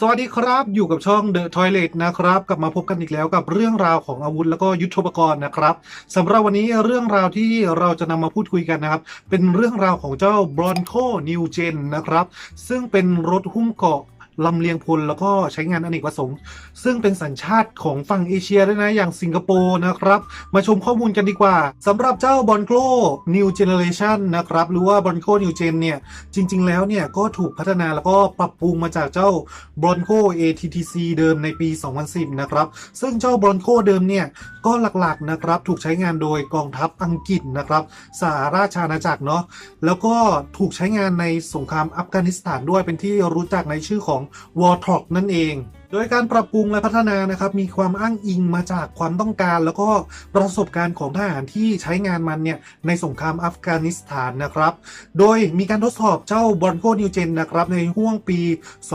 สวัสดีครับ อยู่กับช่อง The Toilet นะครับ กลับมาพบกันอีกแล้วกับเรื่องราวของอาวุธ แล้วก็ยุทโธปกรณ์นะครับสำหรับวันนี้เรื่องราวที่เราจะนำมาพูดคุยกันนะครับ เป็นเรื่องราวของเจ้า Bronco New Gen นะครับ ซึ่งเป็นรถหุ้มเกาะ ลำเลียงพลแล้วก็ใช้งานอเนกประสงค์ ซึ่งเป็นสัญชาติของฝั่งเอเชียด้วยนะอย่างสิงคโปร์นะครับ มาชมข้อมูลกันดีกว่าสำหรับเจ้า Bronco New Generation นะครับ หรือว่า Bronco New Gen เนี่ย จริง ๆ แล้วเนี่ย ก็ถูกพัฒนาแล้วก็ปรับปรุงมาจากเจ้า Bronco ATTC เดิมในปี 2010 นะครับ ซึ่งเจ้า Bronco เดิมเนี่ย ก็หลักๆนะครับถูกใช้งานโดยกองทัพอังกฤษนะครับสหราชอาณาจักรเนาะแล้วก็ถูกใช้งานในสงครามอัฟกานิสถานด้วยเป็นที่รู้จักในชื่อของ w a r t o g นั่นเอง โดยการปรับปรุงและพัฒนานะครับมีความอ้างอิงมาจากความต้องการแล้วก็ประสบการณ์ของทหารที่ใช้งานมันเนี่ยในสงครามอัฟกานิสถานนะครับ โดยมีการทดสอบเจ้า Bronco New Gen นะครับในห่วงปี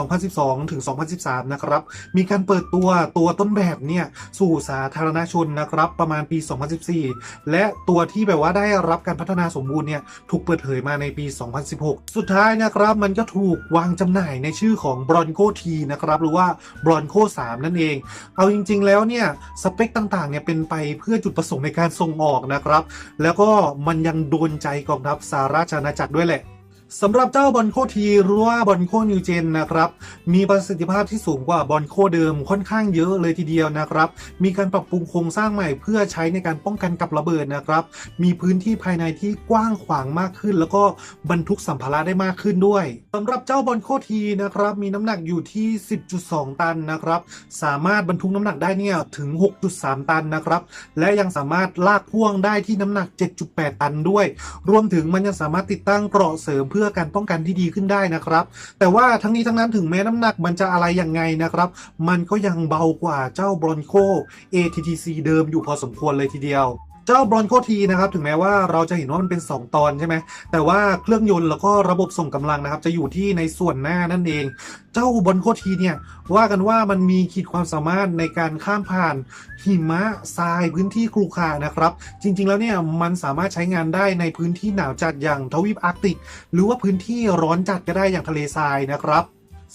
2012 ถึง 2013 นะครับ มีการเปิดตัวตัวต้นแบบเนี่ยสู่สาธารณชนนะครับประมาณปี 2014 และตัวที่แบบว่าได้รับการพัฒนาสมบูรณ์เนี่ยถูกเปิดเผยมาในปี 2016 สุดท้ายนะครับมันก็ถูกวางจำหน่ายในชื่อของ Bronco T นะครับหรือว่าบรอนโค3 นั่นเอง เอาจริง ๆ แล้วเนี่ยสเปคต่างๆเนี่ยเป็นไปเพื่อจุดประสงค์ในการส่งออกนะครับ แล้วก็มันยังโดนใจกองทัพสหราชอาณาจักรด้วยแหละ สำหรับเจ้าบอลโคทีหรือว่าบอลโคนิวเจนนะครับ มีประสิทธิภาพที่สูงกว่าบอลโคเดิมค่อนข้างเยอะเลยทีเดียวนะครับ มีการปรับปรุงโครงสร้างใหม่เพื่อใช้ในการป้องกันกับระเบิดนะครับ มีพื้นที่ภายในที่กว้างขวางมากขึ้น แล้วก็บรรทุกสัมภาระได้มากขึ้นด้วยสำหรับเจ้าบอลโคทีนะครับ มีน้ำหนักอยู่ที่ 10.2 ตันนะครับ สามารถบรรทุกน้ำหนักได้เนี่ยถึง 6.3 ตันนะครับ และยังสามารถลากพ่วงได้ที่น้ำหนัก 7.8 ตันด้วย รวมถึงมันยังสามารถติดตั้งเกราะเสริมเพื่อการป้องกันที่ดีขึ้นได้นะครับ แต่ว่าทั้งนี้ทั้งนั้นถึงแม้น้ำหนักมันจะอะไรยังไงนะครับ มันก็ยังเบากว่าเจ้า Bronco ATTC เดิมอยู่พอสมควรเลยทีเดียว เจ้า Bronco T นะครับถึงแม้ว่าเราจะเห็นว่ามันเป็น 2 ตอนใช่ไหมแต่ว่าเครื่องยนต์แล้วก็ระบบส่งกำลังนะครับ จะอยู่ที่ในส่วนหน้านั่นเอง เจ้า Bronco T เนี่ยว่ากันว่ามันมีขีดความสามารถในการข้ามผ่านหิมะทรายพื้นที่ครุขระนะครับ จริง ๆ แล้วเนี่ยมันสามารถใช้งานได้ในพื้นที่หนาวจัดอย่างทวีปอาร์กติก หรือว่าพื้นที่ร้อนจัดก็ได้อย่างทะเลทรายนะครับ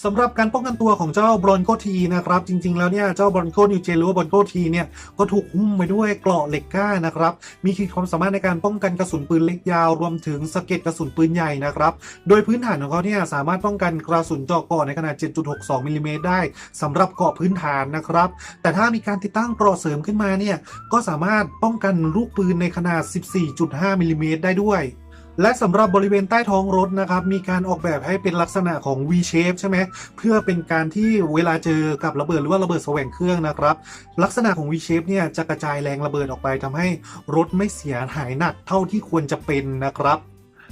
สำหรับการป้องกันตัวของเจ้าบรอนโกทีนะครับ จริง ๆ แล้วเนี่ยเจ้าบรอนโกนิวเจนหรือว่าบรอนโกทีเนี่ยก็ถูกหุ้มไปด้วยเกราะเหล็กก้านะครับ มีขีดความสามารถในการป้องกันกระสุนปืนเล็กยาวรวมถึงสะเก็ดกระสุนปืนใหญ่นะครับ โดยพื้นฐานของเขาเนี่ยสามารถป้องกันกระสุนเจาะเกราะในขนาด 7.62มิลลิเมตรได้สำหรับเกราะพื้นฐานนะครับ แต่ถ้ามีการติดตั้งเกราะเสริมขึ้นมาเนี่ยก็สามารถป้องกันลูกปืนในขนาด 14.5มิลลิเมตรได้ด้วย และสำหรับบริเวณใต้ท้องรถนะครับ มีการออกแบบให้เป็นลักษณะของ V shape ใช่ไหมเพื่อเป็นการที่เวลาเจอกับระเบิดหรือว่าระเบิดแสวงเครื่องนะครับ ลักษณะของ V shape เนี่ยจะกระจายแรงระเบิดออกไปทำให้รถไม่เสียหายหนักเท่าที่ควรจะเป็นนะครับ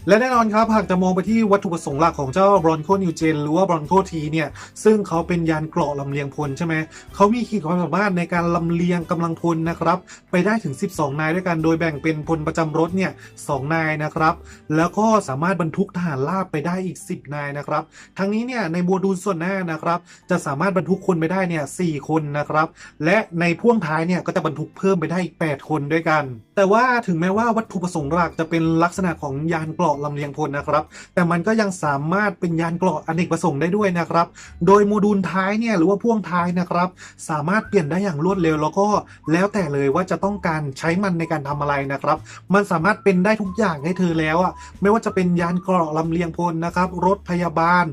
และแน่นอนครับหากจะมองไปที่วัตถุประสงค์หลักของเจ้า Bronco New Gen หรือว่า Bronco T เนี่ยซึ่งเขาเป็นยานเกราะลำเลียงพลใช่ไหมเขามีขีดความสามารถในการลำเลียงกำลังพลนะครับไปได้ถึง 12 นายด้วยกันโดยแบ่งเป็นพลประจำรถเนี่ยสนายนะครับ แล้วก็สามารถบรรทุกทหารราบไปได้อีก 10 นายนะครับ ทั้งนี้เนี่ยในโมดูลส่วนหน้านะครับจะสามารถบรรทุกคนไปได้เนี่ย4คนนะครับและในพ่วงท้ายเนี่ยก็จะบรรทุกเพิ่มไปได้อีก 8 คนด้วยกัน แต่ว่าถึงแม้ว่าวัตถุประสงค์หลักจะเป็นลักษณะของยานเกราะลำเลียงพลนะครับ แต่มันก็ยังสามารถเป็นยานเกราะอเนกประสงค์ได้ด้วยนะครับ โดยโมดูลท้ายเนี่ยหรือว่าพ่วงท้ายนะครับ สามารถเปลี่ยนได้อย่างรวดเร็วแล้วก็แล้วแต่เลยว่าจะต้องการใช้มันในการทำอะไรนะครับ มันสามารถเป็นได้ทุกอย่างให้เธอแล้วอะไม่ว่าจะเป็นยานเกราะลำเลียงพลนะครับ รถพยาบาล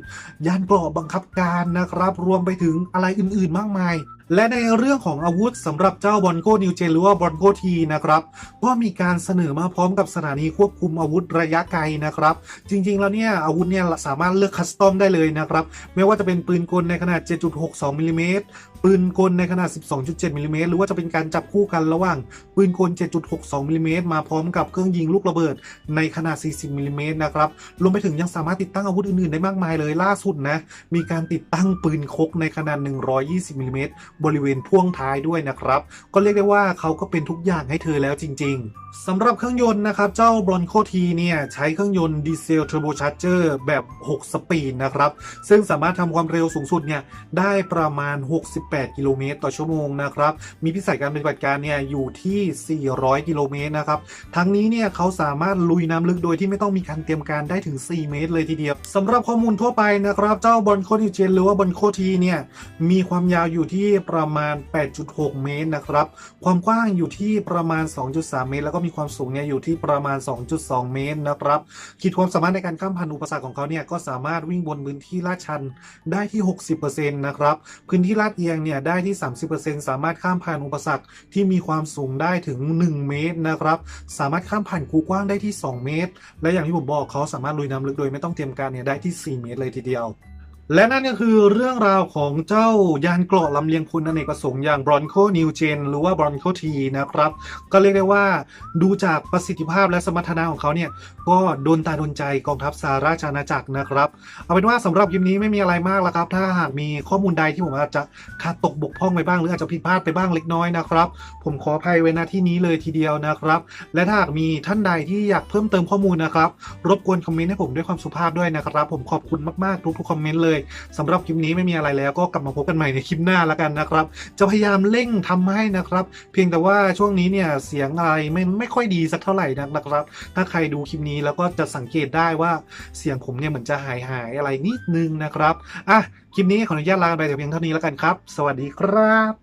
ยานเกราะบังคับการนะครับ รวมไปถึงอะไรอื่น ๆ มากมายและในเรื่องของอาวุธสำหรับเจ้าบอนโกนิวเจนหรือว่าบอนโกทีนะครับก็มีการเสนอมาพร้อมกับสถานีควบคุมอาวุธระยะไกลนะครับ จริง ๆ แล้วเนี่ยอาวุธเนี่ยสามารถเลือกคัสตอมได้เลยนะครับ ไม่ว่าจะเป็นปืนกลในขนาด 7.62มิลลิเมตร ปืนกลในขนาด 12.7มิลลิเมตรหรือว่าจะเป็นการจับคู่กันระหว่าง ปืนกล 7.62มิลลิเมตรมาพร้อมกับเครื่องยิงลูกระเบิดในขนาด 40มิลลิเมตรนะครับรวมไปถึงยังสามารถติดตั้งอาวุธอื่น ๆ ได้มากมายเลยล่าสุดนะมีการติดตั้งปืนคกในขนาด 120มิลลิเมตรบริเวณพ่วงท้ายด้วยนะครับ ก็เรียกได้ว่าเขาก็เป็นทุกอย่างให้เธอแล้วจริง ๆสำหรับเครื่องยนต์นะครับ เจ้า Bronco T เนี่ยใช้เครื่องยนต์ดีเซลเทอร์โบชาร์เจอร์แบบ 6 สปีดนะครับ ซึ่งสามารถทำความเร็วสูงสุดเนี่ยได้ประมาณ68 8 กิโลเมตรต่อชั่วโมงนะครับ มีพิสัยการปฏิบัติการเนี่ยอยู่ที่ 400 กิโลเมตรนะครับ ทั้งนี้เนี่ยเขาสามารถลุยน้ำลึกโดยที่ไม่ต้องมีการเตรียมการได้ถึง 4 เมตรเลยทีเดียวสำหรับข้อมูลทั่วไปนะครับ เจ้าบอลโคนิวเจนหรือว่าบอลโคทีเนี่ย มีความยาวอยู่ที่ประมาณ 8.6 เมตรนะครับ ความกว้างอยู่ที่ประมาณ 2.3 เมตร แล้วก็มีความสูงเนี่ยอยู่ที่ประมาณ 2.2 เมตรนะครับ ขีดความสามารถในการข้ามผ่านอุปสรรคของเขาเนี่ยก็สามารถวิ่งบนพื้นที่ลาดชันได้ที่ 60%นะครับ พื้นที่ลาดเอียงเนี่ยได้ที่ 30%สามารถข้ามผ่านอุปสรรคที่มีความสูงได้ถึง 1 เมตรนะครับ สามารถข้ามผ่านคูกว้างได้ที่ 2 เมตร และอย่างที่ผมบอกเขาสามารถลุยน้ำลึกโดยไม่ต้องเตรียมการเนี่ยได้ที่ 4 เมตรเลยทีเดียว และนั่นก็คือเรื่องราวของเจ้ายานเกราะลำเลียงพลอเนกประสงค์อย่าง Bronco New Gen หรือว่า Bronco T นะครับ ก็เรียกได้ว่าดูจากประสิทธิภาพและสมรรถนะของเขาเนี่ย ก็โดนตาโดนใจกองทัพสหราชาณาจักรนะครับ เอาเป็นว่าสำหรับคลิปนี้ไม่มีอะไรมากแล้วครับ ถ้าหากมีข้อมูลใดที่ผมอาจจะขาดตกบกพร่องไปบ้าง หรืออาจจะผิดพลาดไปบ้างเล็กน้อยนะครับ ผมขออภัยไว้ณที่นี้เลยทีเดียวนะครับ และถ้าหากมีท่านใดที่อยากเพิ่มเติมข้อมูลนะครับรบกวนคอมเมนต์ให้ผมด้วยความสุภาพด้วยนะครับ ผมขอบคุณมากๆทุกๆคอมเมนต์เลยสำหรับคลิปนี้ไม่มีอะไรแล้วก็กลับมาพบกันใหม่ในคลิปหน้าแล้วกันนะครับ จะพยายามเร่งทำให้นะครับ เพียงแต่ว่าช่วงนี้เนี่ยเสียงอะไรไม่ไม่ค่อยดีสักเท่าไหร่นักนะครับ ถ้าใครดูคลิปนี้แล้วก็จะสังเกตได้ว่าเสียงผมเนี่ยเหมือนจะหายหายอะไรนิดนึงนะครับอะคลิปนี้ขออนุญาตลาไปแต่เพียงเท่านี้แล้วกันครับ สวัสดีครับ